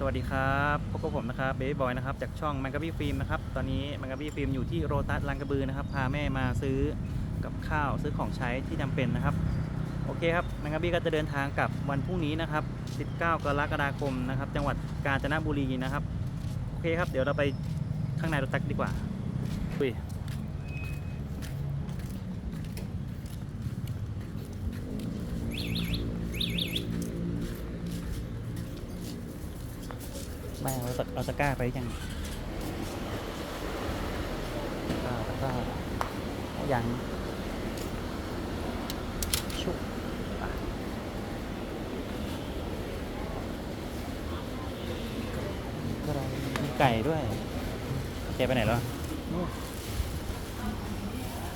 สวัสดีครับพบกับผมนะครับเบย์บอยนะครับจากช่องมังกบี้ฟิล์มนะครับตอนนี้มังกบี้ฟิล์มอยู่ที่โรตัสลังกระบือนะครับพาแม่มาซื้อกับข้าวซื้อของใช้ที่จำเป็นนะครับโอเคครับมังกบี้ก็จะเดินทางกับวันพรุ่งนี้นะครับ 19 กรกฎาคมนะครับ จังหวัดกาญจนบุรีนะครับโอเคครับเดี๋ยวเราไปข้างในรถตักดีกว่าอุ้ย ไม่เอาตะเอาตะกร้าไปยังตะกร้ายังชุบอะก็ได้มีไก่ด้วยแกไปไหนแล้ว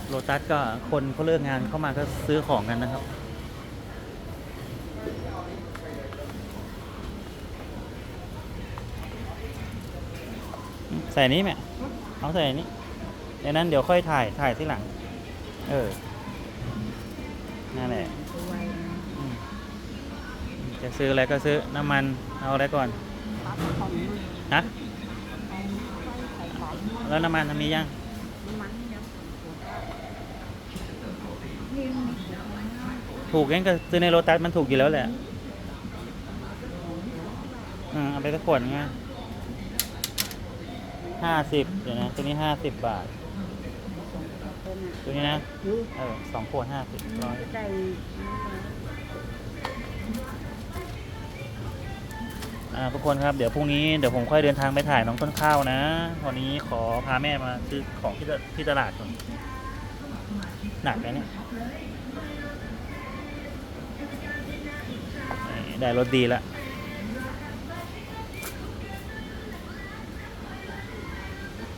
โลตัสก็คนเขาเลิกงานเข้ามาก็ซื้อของกันนะครับ ใส่นี้แม่เอาใส่นี้ในนั้นเดี๋ยวค่อยถ่ายถ่ายที่หลัง เออ นั่นแหละจะซื้ออะไรก็ซื้อน้ำมันเอาอะไรก่อนฮะแล้วน้ำมันมียังถูกงั้นก็ซื้อในโรตัสมันถูกอยู่แล้วแหละ อืมเอาไปสักขวดไง ห้าสิบเดี๋ยวนะ ตัวนี้ห้าสิบบาท ตัวนี้นะ เออสองขวดห้าสิบร้อยอ่าทุกคนครับ เดี๋ยวพรุ่งนี้เดี๋ยวผมค่อยเดินทางไปถ่ายน้องต้นข้าวนะ วันนี้ขอพาแม่มาซื้อของที่ตที่ตลาดก่อนหนักไหมเนี่ยได้รถดีแล้ว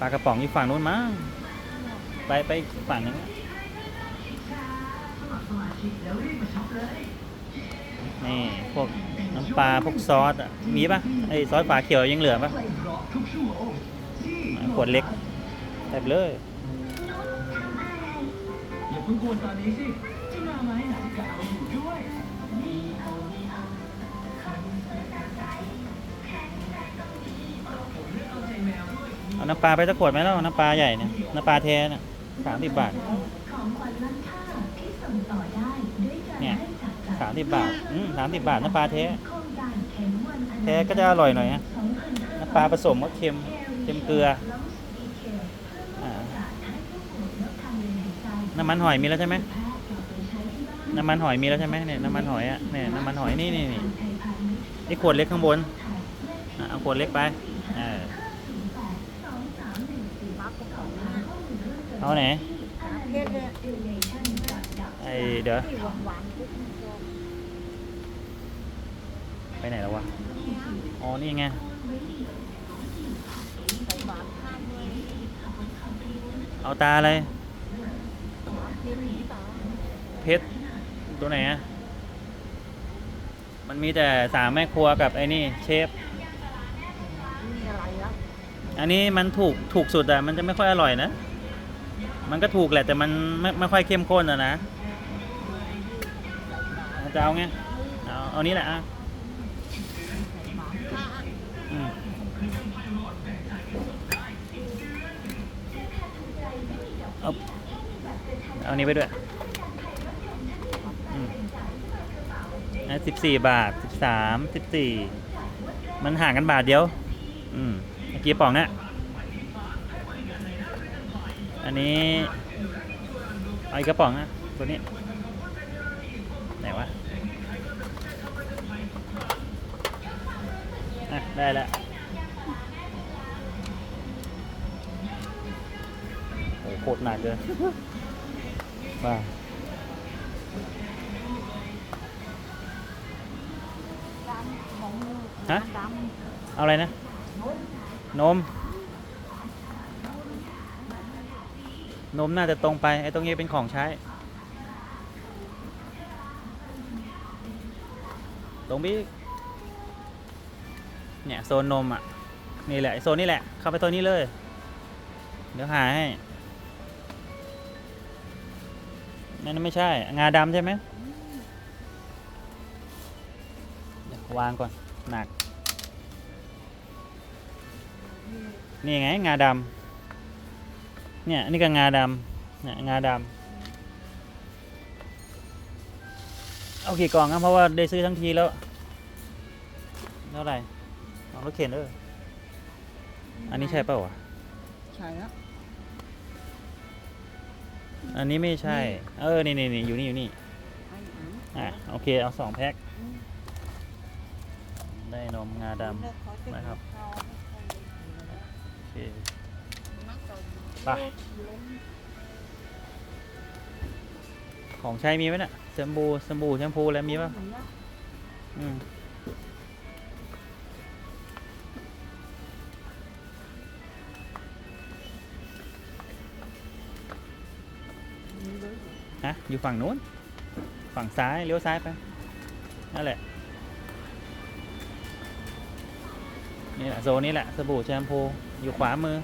ปลากระป๋องอยู่ฝั่งนู้นมั้งไปไปฝั่งนึงนี่ พวกน้ำปลาพวกซอสอะ มีปะไอ้ซอสฝาเขียวยังเหลือปะขวดเล็กใส่ไปเลยอย่าเพิ่งกวนตอนนี้สิจะมาไหมหนังกาวอยู่ด้วย เอาน้ำปลาไปสักขวดไหมแล้วน้ำปลาใหญ่เนี่ยน้ำปลาแท้น่ะสามสิบบาท ของขวัญล้ำค่าที่ส่งต่อได้ด้วยการเนี่ย ให้จากจากสามสิบบาทอืมสามสิบบาทน้ำปลาแท้ โครงการเข็มวันอันแท้ก็จะอร่อยหน่อยนะน้ำปลาผสมก็เค็มเค็มเกลืออ่าน้ำมันหอยมีแล้วใช่ไหมน้ำมันหอยมีแล้วใช่ไหมเนี่ยน้ำมันหอยอะเนี่ยน้ำมันหอยนี่นี่นี่ไทยพาณิชย์นี่ขวดเล็กข้างบนอะเอาขวดเล็กไปดสองสามหนึ่งสี่บักของทางข้อมูล เอาไหนไอเดี๋ยวไปไหนแล้ววะ อ๋อ นี่ไงเอาตาอะไรเรียเพชรตัวไหนอะมันมีแต่สามแม่ครัวกับไอ้นี่เชฟอันนี้มันถูกถูกสุดอะมันจะไม่ค่อยอร่อยนะ มันก็ถูกแหละแต่มันไม่ไม่ค่อยเข้มข้นอะนะจะเอาไงเอาเอานี้แหละอะอืมเอาเอานี้ไปด้วยสิบสี่บาทสิบสามสิบสี่มันห่างกันบาทเดียว อืมเมื่อกี้ป่องเนี่ย อันนี้เอาอีกกระป๋องนะตัวนี้ ไหนวะอะได้แล้วโอ้โหโคตรหนักเลยว้าฮะ เอาอะไรนะ นม นมน่าจะตรงไป ไอ้ตรงนี้เป็นของใช้ ตรงบี้เนี่ยโซนนมอะ นี่แหละโซนนี่แหละ เข้าไปตัวนี้เลย เดี๋ยวหาให้นั่นไม่ใช่ งาดำใช่ไหมวางก่อน หนัก นี่ไง งาดำ เนี่ยอันนี่ก็งาดำเนี่ยงาดำเอากี่กล่องครับเพราะว่าได้ซื้อทั้งทีแล้วเท่าไหร่เอารถเข็นเอออันนี้ใช่เปล่าวะใช่แล้วอันนี้ไม่ใช่ เออ นี่นี่นี่อยู่นี่อยู่นี่อันอันอะ โอเค เอาสองแพ็ค ได้นมงาดเลือกเขาจะนะครับเขาไม่ค่อยำโอเคมักจะ ไป ของใช้มีไหมน่ะแชมพูสบู่แชมพูอะไรมีป่ะอืมฮะอยู่ฝั่งนู้น ฝั่งซ้ายเลี้ยวซ้ายไป นั่นแหละ นี่แหละโซนนี้แหละสบู่แชมพูอยู่ขวามือ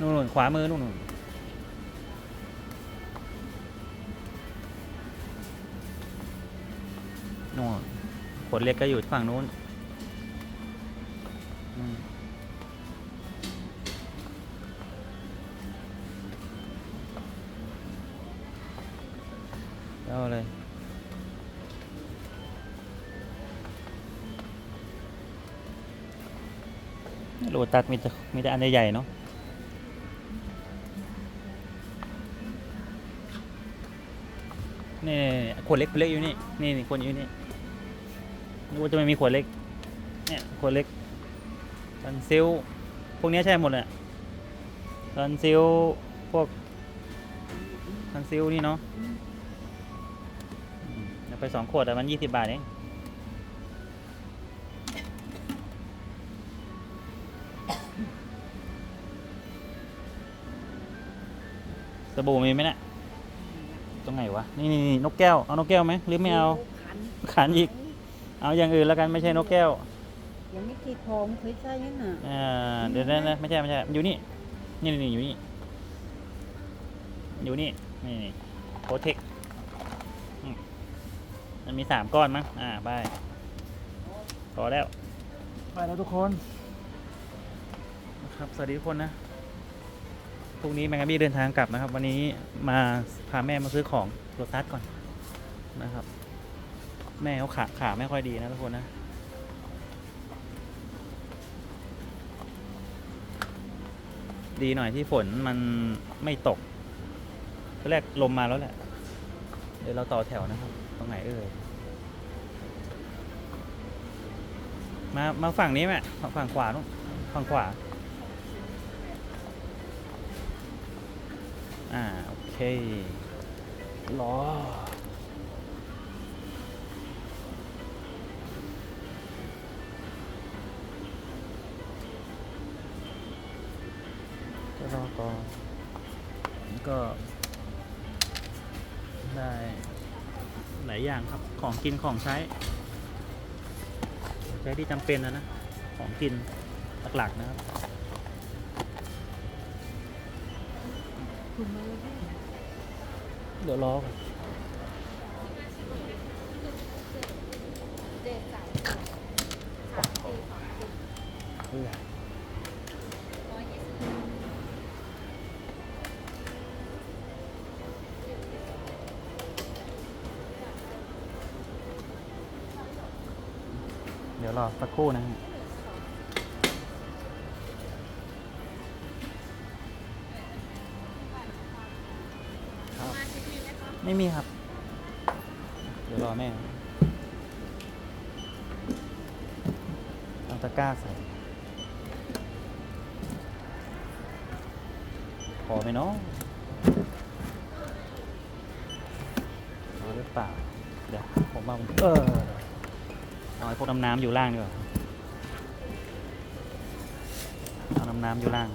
นู่นๆขวามือนู่นๆนู่นขวดเล็กก็อยู่ฝั่งนู้นอืมเอาเลยโลตัสมีแต่มีแต่อันใหญ่ๆเนาะ นี่ขวดเล็กขวดเล็กอยู่นี่นี่นี่ขวดอยู่นี่นึกว่าจะไม่มีขวดเล็กเนี่ยขวดเล็กซันซิลพวกนี้ใช่หมดเลยซันซิลพวกซันซิลนี่เนาะไปสองขวดแต่มันยี่สิบบาทเองสบู่มีไหมเนะี่ย ตรงไหนวะนี่นี่นี่นกแก้ว เอานกแก้วไหมหรือไม่เอา ขันขันอีก เอาอย่างอื่นแล้วกันไม่ใช่นกแก้วอย่างนี้ที่ของเคยใช้นั่นน่ะอ่าเดี๋ยวนะนะไม่ใช่ไม่ใช่อยู่นี่ นี่นี่อยู่นี่ อยู่นี่ นี่โปรเทคมันมีสามก้อนมั้ง อ่าไปพอแล้ว ไปแล้วทุกคนนะครับ สวัสดีทุกคนนะ พรุ่งนี้แมงกะบี้เดินทางกลับนะครับ วันนี้มาพาแม่มาซื้อของโรตัสก่อนนะครับ แม่เขาขาขาไม่ค่อยดีนะทุกคนนะดีหน่อยที่ฝนมันไม่ตกตอนแรกลมมาแล้วแหละ เดี๋ยวเราต่อแถวนะครับ ตรงไหนเอ่ย มา มาฝั่งนี้แม่ฝั่งฝั่งขวานู้นฝั่งขวา อ่า โอเครอรอก่อนก็ได้หลายอย่างครับ ของกินของใช้ ใช้ที่จำเป็นนะนะ ของกินหลักๆนะครับ เดี๋ยวรอก่อนเดี๋ยวรอสักครู่นะ ไม่มีครับ เดี๋ยวรอแม่เอาตะกร้าใส่ พอไหมเนาะพอหรือเปล่า เดี๋ยวผมว่าผมเออเอาไอ้พวกน้ำน้ำอยู่ล่างดีกว่าเอาน้ำน้ำอยู่ล่าง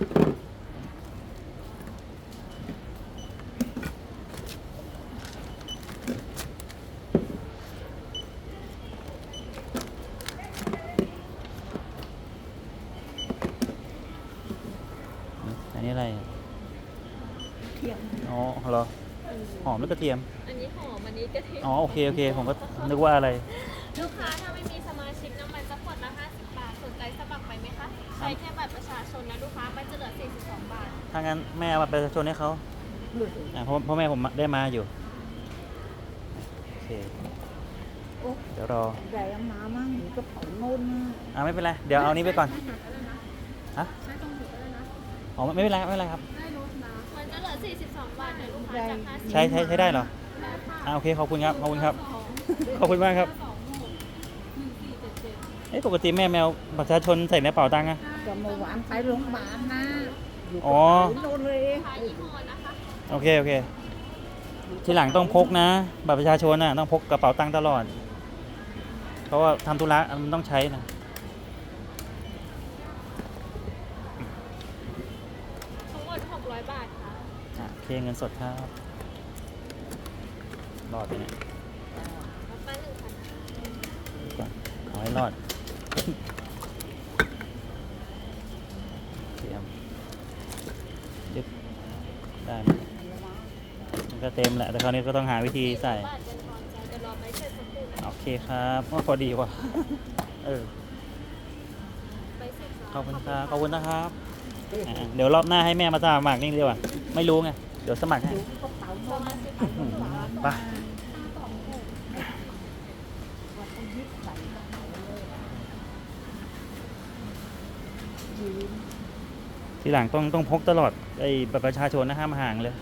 อันนี้อะไรอะเที่ยงอ๋อเหรอเออหอมหรือกระเทียม อันนี้หอมอันนี้กระเทียมอ๋อโอเคโอเค ผมก็นึกว่าอะไร ลูกค้าถ้าไม่มีสมา คะใช้แค่บัตรประชาชนนะลูกค้า มันจะเหลือ 42 บาท ถ้างั้นแม่เอาบัตรประชาชนให้เขาอะเพราะเพราะแม่ผมได้มาอยู่โอเคโอ้เดี๋ยวรอใหญ่เอามามั่งหรือกระเป๋าโน่นนะอ่าไม่เป็นไรเดี๋ยวเอานี้ไปก่อนฮะอ๋อไม่เป็นไรไม่เป็นไรครับ มันจะเหลือ 42 บาทนะลูกค้า จาก 50ใช้ใช้ใช้ได้เหรออ่าโอเคขอบคุณครับขอบคุณครับ ขอบคุณมากครับเอ้ยปกติแม่แมวบัตรประชาชนใส่ในกระเป๋าตังค์อะ ก็เมื่อวานไปโรงพยาบาลนะยู่กระอ๋อเป๋าโน่นเลยขายยี่ห้อนะคะโอเค โอเค ทีหลังต้องพกนะบัตรประชาชนน่ะต้องพกกระเป๋าตังค์ตลอด เพราะว่าทำธุระมันต้องใช้นะทั้งหมด600 บาทค่ะ อะโอเคเงินสดครับรอดไปเนี่ยรับมา1,000ก่อนเอาให้รอด เตรียมยึดได้ไหมมัน ก็เต็มแหละ แต่คราวนี้ก็ต้องหาวิธีใส่ โอเคครับว่าพอดีว่ะ เออ ขอบคุณครับ ขอบคุณนะครับอะเดี๋ยวรอบหน้าให้แม่มาสมัครนี่ดีกว่า ไม่รู้ไง เดี๋ยวสมัครให้อืมไปว่าต้องยึดใส่กระเป๋าเลยยืนทีหลังต้องต้องพกตลอดไอ้บัตรประชาชนนะห้ามห่างเลย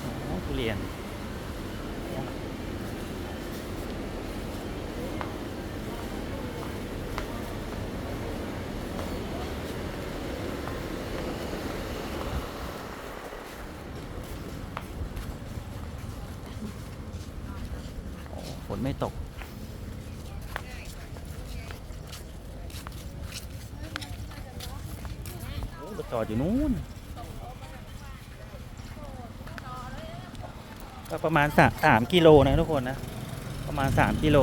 โอ้ทุเรียน โอ้ฝน ไม่ตก โอ้จอดอยู่นู้น ก็ประมาณสามสามกิโลนะทุกคนนะ ประมาณสามกิโล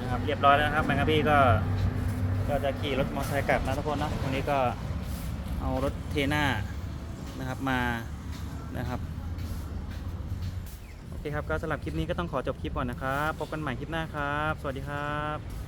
นะครับเรียบร้อยแล้วนะครับแมงกะพี่ก็ก็จะขี่รถมอเตอร์ไซค์กลับนะทุกคนนะวันนี้ก็ เอารถเทน่านะครับมานะครับโอเคครับก็สำหรับคลิปนี้ก็ต้องขอจบคลิปก่อนนะครับพบกันใหม่คลิปหน้าครับ สวัสดีครับ